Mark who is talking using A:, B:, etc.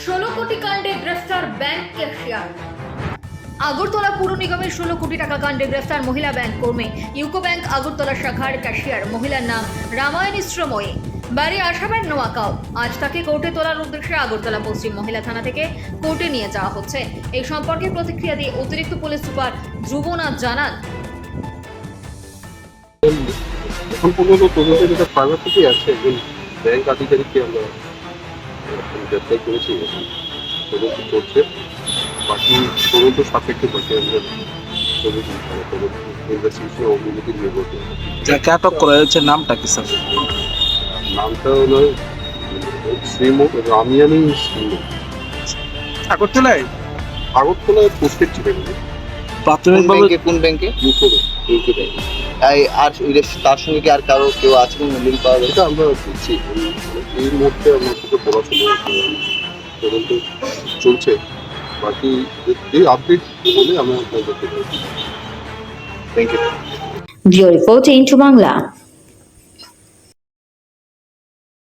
A: ষোলো কোটি কাণ্ডে গ্রেফতার ব্যাংক ক্যাশিয়ার আগরতলা পুর নিগমের ষোলো কোটি টাকা কাণ্ডে গ্রেফতার মহিলা ব্যাংক কর্মী। ইউকো ব্যাংক আগরতলা শাখার ক্যাশিয়ার। মহিলার নাম রামায়ণ শ্রময়ী বাড়ি আশাবেন নোয়াকাও আজ তাকে কোর্টে তোলার উদ্দেশ্যে আগরতলা পশ্চিম মহিলা থানা থেকে কোর্টে নিয়ে যাওয়া হচ্ছে। এই সম্পর্কে প্রতিক্রিয়া দিয়ে অতিরিক্ত পুলিশ সুপার ধ্রুবনাথ জানান।
B: এখন পর্যন্ত তদন্তের যেটা প্রাইভেট আছে? ব্যাংক আধিকারিককে আমরা গ্রেপ্তার করেছি তদন্ত করছে? বাকি তদন্ত সাপেক্ষে বাকি আমরা
C: যাকে আটক করা হয়েছে নামটা কি স্যার?
B: নামটা হলো রামিয়ানি
C: আগরতলায়?
B: আগরতলায় পোস্টেড ছিলেন
D: কোন
C: প্রাথমিকভাবে
D: ব্যাংকে কোন ব্যাংকে
B: ইউকো ইউকো
D: এই আর তার সঙ্গে কি আর কারও কেউ আছে কোনো লিঙ্ক পাওয়া গেছে
B: এটা আমরা দিচ্ছি এই- এই মুহূর্তে আমার কিছু পড়াশোনা তদন্ত চলছে। বাকি যে আপডেট বলে আমরা আপনাদেরকে
D: thank you
E: report into Bangla